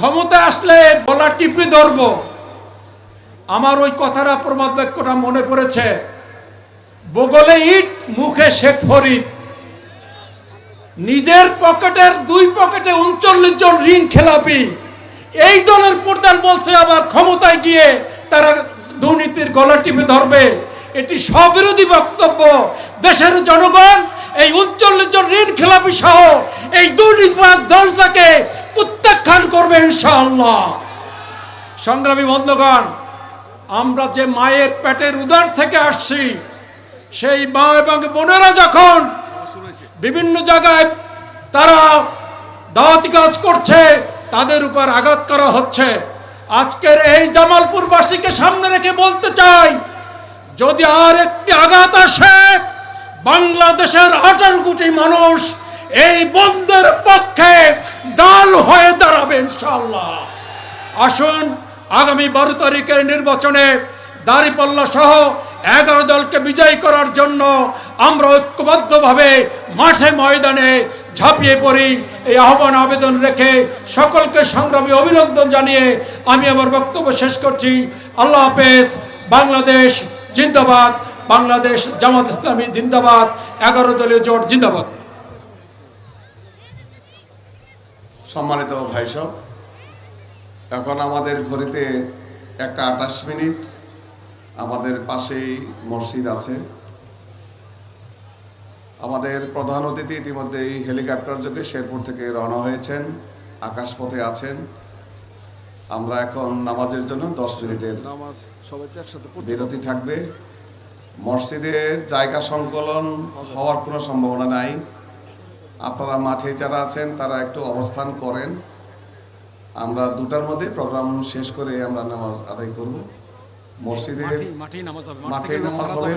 ক্ষমতা আসলে গলা টিপে ধরবো। আমার ওই কথাটা প্রমাদ বাক্যটা মনে পড়েছে। বগলে ইট, মুখে শেখ ফরিদ। নিজের পকেটের দুই পকেটে উনচল্লিশ জন ঋণ খেলাপি। এই দলের প্রধান বলছে, আবার ক্ষমতায় গিয়ে তারা দুর্নীতির গলা টিপে ধরবে। এটি স্ববিরোধী বক্তব্য। দেশের জনগণ, এই উনচল্লিশ জন ঋণ খেলাপি সহ এই দুর্নীতিবাদ দলটাকে প্রত্যাখ্যান করবে ইনশাআল্লাহ। সংগ্রামী বন্ধুগণ, আমরা যে মায়ের পেটের উদার থেকে আসছি, সেই মা এবং বোনেরা যখন বিভিন্ন জায়গায় তারা দাওয়াতি কাজ করছে, তাদের উপর আঘাত করা হচ্ছে। আজকের এই জামালপুরবাসীকে সামনে রেখে বলতে চাই, যদি আর একটি আঘাত আসে, বাংলাদেশের আঠারো কোটি মানুষ এই বন্ধের পক্ষে ডাল হয়ে দাঁড়াবে ইনশাল্লাহ আসুন, আগামী বারো তারিখের নির্বাচনে দাঁড়িপাল্লা সহ এগারো দলকে বিজয়ী করার জন্য আমরা ঐক্যবদ্ধভাবে মাঠে ময়দানে ঝাঁপিয়ে পড়ি। এই আহ্বান, আবেদন রেখে সকলকে সংগ্রামী অভিনন্দন জানিয়ে আমি আমার বক্তব্য শেষ করছি। আল্লাহ হাফেজ, বাংলাদেশ জিন্দাবাদ, বাংলাদেশ জামাত ইসলামী জিন্দাবাদ, এগারো দলীয় জোট জিন্দাবাদ। সম্মানিত ভাই সব এখন আমাদের ঘড়িতে একটা আটাশ মিনিট আমাদের পাশেই মসজিদ আছে। আমাদের প্রধান অতিথি ইতিমধ্যে এই হেলিকপ্টার যোগে শেরপুর থেকে রওনা হয়েছেন আকাশপথে আছেন। আমরা এখন নামাজের জন্য দশ মিনিটের নামাজ সবাই একসাথে বিরতি থাকবে। মসজিদের জায়গা সংকলন হওয়ার কোনো সম্ভাবনা নাই। আপনারা মাঠে যারা আছেন তারা একটু অবস্থান করেন। আমরা দুটার মধ্যে প্রোগ্রাম শেষ করে আমরা নামাজ আদায় করব। মসজিদের নামাজ মাঠে নামাজ হবে।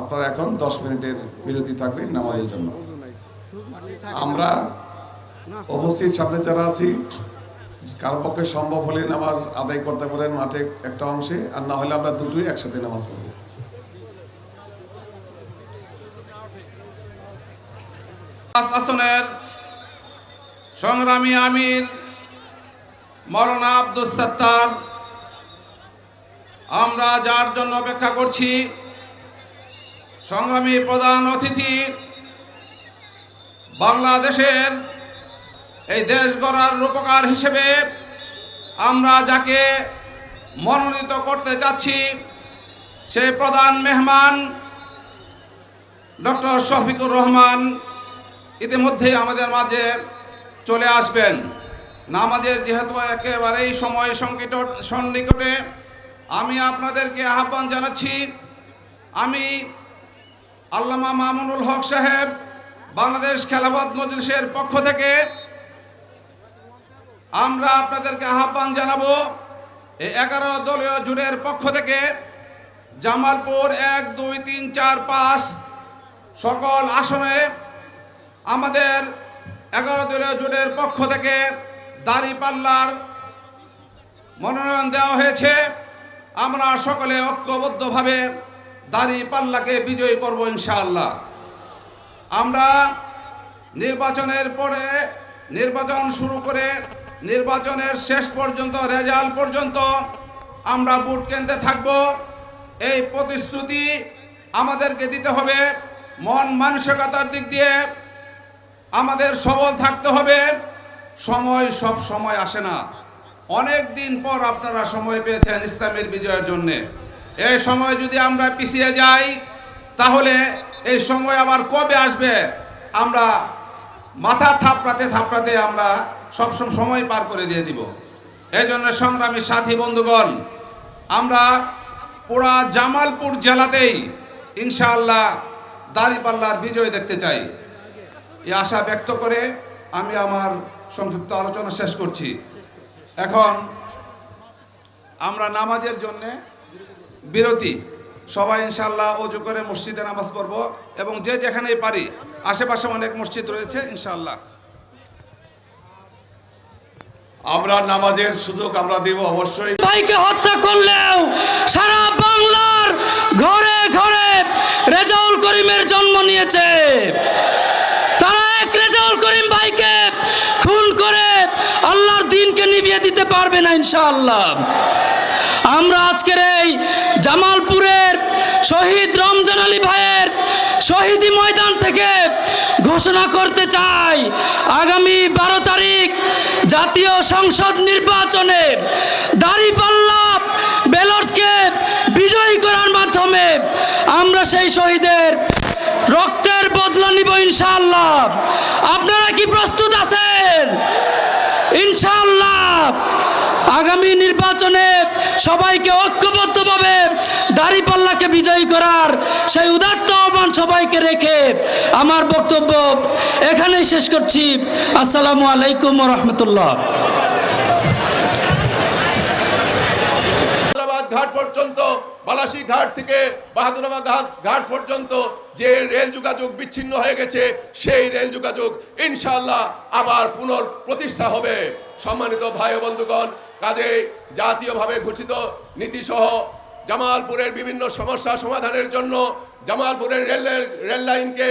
আপনারা এখন দশ মিনিটের বিরতি থাকবে নামাজের জন্য। আমরা উপস্থিত সামনে যারা আছি কারও পক্ষে সম্ভব হলে নামাজ আদায় করতে পারেন মাঠে একটা অংশে আর না হলে আমরা দুটোই একসাথে নামাজ পড়ব। আসনের সংগ্রামী আমির মৌলানা আব্দুল সত্তার। আমরা যার জন্য অপেক্ষা করছি, সংগ্রামী প্রধান অতিথি বাংলাদেশের এই দেশ গড়ার রূপকার হিসেবে আমরা যাকে মনোনীত করতে যাচ্ছি সেই প্রধান মেহমান ডক্টর শফিকুর রহমান। ইতিমধ্যেই আমাদের মাঝে চলে আসবেন। নামাজের যেহেতু একেবারেই সময় সংকট সন্নিকটে, আমি আপনাদেরকে আহ্বান জানাচ্ছি, আমি আল্লামা মামুনুল হক সাহেব, বাংলাদেশ খেলাফত মজলিসের পক্ষ থেকে আমরা আপনাদেরকে আহ্বান জানাব, এই এগারো দলীয় জোটের পক্ষ থেকে জামালপুর এক, দুই, তিন, চার, পাঁচ সকল আসনে আমাদের এগারো দলীয় জোটের পক্ষ থেকে দাঁড়িপাল্লার মনোনয়ন দেওয়া হয়েছে। আমরা সকলে ঐক্যবদ্ধভাবে দাঁড়িপাল্লাকে বিজয়ী করব ইনশাআল্লাহ। আমরা নির্বাচনের পরে নির্বাচন শুরু করে নির্বাচনের শেষ পর্যন্ত, রেজাল্ট পর্যন্ত আমরা ভোট কেন্দ্রে থাকব। এই প্রতিশ্রুতি আমাদেরকে দিতে হবে। মন মানসিকতার দিক দিয়ে আমাদের সবল থাকতে হবে। সময় সব সময় আসে না। অনেক দিন পর আপনারা সময় পেয়েছেন ইসলামের বিজয়ের জন্য। এই সময় যদি আমরা পিছিয়ে যাই, তাহলে এই সময় আবার কবে আসবে? আমরা মাথা থাপড়াতে থাপড়াতে আমরা সব সম- সময় পার করে দিয়ে দিব। এই জন্য সংগ্রামী সাথী বন্ধুগণ, আমরা পুরা জামালপুর জেলাতেই ইনশাআল্লাহ দাঁড়িপাল্লার বিজয় দেখতে চাই। এই আশা ব্যক্ত করে আমি আমার সংক্ষিপ্ত আলোচনা শেষ করছি। এখন আমরা নামাজের জন্যে বিরতি। সবাই ইনশাল্লাহ অজু করে মসজিদে নামাজ পড়ব এবং যে যেখানেই পারি, আশেপাশে অনেক মসজিদ রয়েছে ইনশাল্লাহ আমরা নামাজের সুযোগ আমরা দেব অবশ্যই। ভাইকে হত্যা করলেও সারা বাংলার ঘরে ঘরে রেজাউল করিমের জন্ম নিয়েছে। পারবে না ইনশাআল্লাহ। আমরা আজকের এই জামালপুরের শহীদ রমজান আলী ভাইয়ের শহীদি ময়দান থেকে ঘোষণা করতে চাই। আগামী বারো তারিখ জাতীয় সংসদ নির্বাচনে দাঁড়িপাল্লা ব্যালটকে বিজয়ী করার মাধ্যমে আমরা সেই শহীদের রক্তের বদলা নিব ইনশাআল্লাহ। আপনারা কি প্রস্তুত আছেন ইনশাআল্লাহ আগামী নির্বাচনে সবাইকে ঐক্যবদ্ধভাবে দাড়িপাল্লাকে বিজয়ী করার সেই উদাত্ত আহ্বান সবাইকে রেখে আমার বক্তব্য এখানেই শেষ করছি। আসসালামু আলাইকুম রহমতুল্লাহ ঘাট পর্যন্ত থেকে বাহাদুরাবাদ ঘাট পর্যন্ত যে রেল যোগাযোগ বিচ্ছিন্ন হয়ে গেছে, সেই রেল যোগাযোগ ইনশাআল্লাহ আবার পুনর প্রতিষ্ঠা হবে। সম্মানিত ভাই বন্ধুগণ কাজে জাতীয়ভাবে ঘোষিত নীতিসহ জামালপুরের বিভিন্ন সমস্যা সমাধানের জন্য জামালপুরের রেল রেল লাইনকে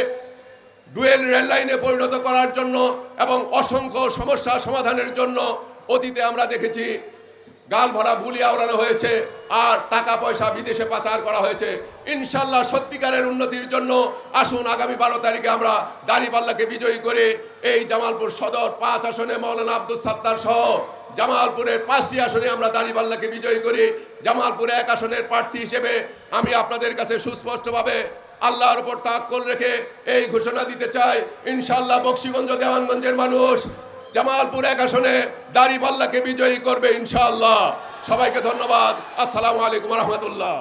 ডুয়েল রেল লাইনে পরিণত করার জন্য এবং অসংখ্য সমস্যা সমাধানের জন্য অতীতে আমরা দেখেছি গাল ভরা বুলি আওড়ানো হয়েছে আর টাকা পয়সা বিদেশে পাচার করা হয়েছে। ইনশাল্লাহ সত্যিকারের উন্নতির জন্য আসুন আগামী বারো তারিখে আমরা দাড়িপাল্লাকে বিজয়ী করে এই জামালপুর সদর পাঁচ আসনে মৌলানা আব্দুল সাত্তার সহ জামালপুরের পাঁচটি আসনে আমরা দাড়িপাল্লাকে বিজয়ী করি। জামালপুরে এক আসনের প্রার্থী হিসেবে আমি আপনাদের কাছে সুস্পষ্টভাবে আল্লাহর উপর তাক্কল রেখে এই ঘোষণা দিতে চাই। ইনশাল্লাহ বক্সিগঞ্জ দেওয়ানগঞ্জের মানুষ জামালপুর এক আসনে দাড়িপাল্লাকে বিজয়ী করবে ইনশাল্লাহ সবাইকে ধন্যবাদ। আসসালামু আলাইকুম রহমতুল্লাহ।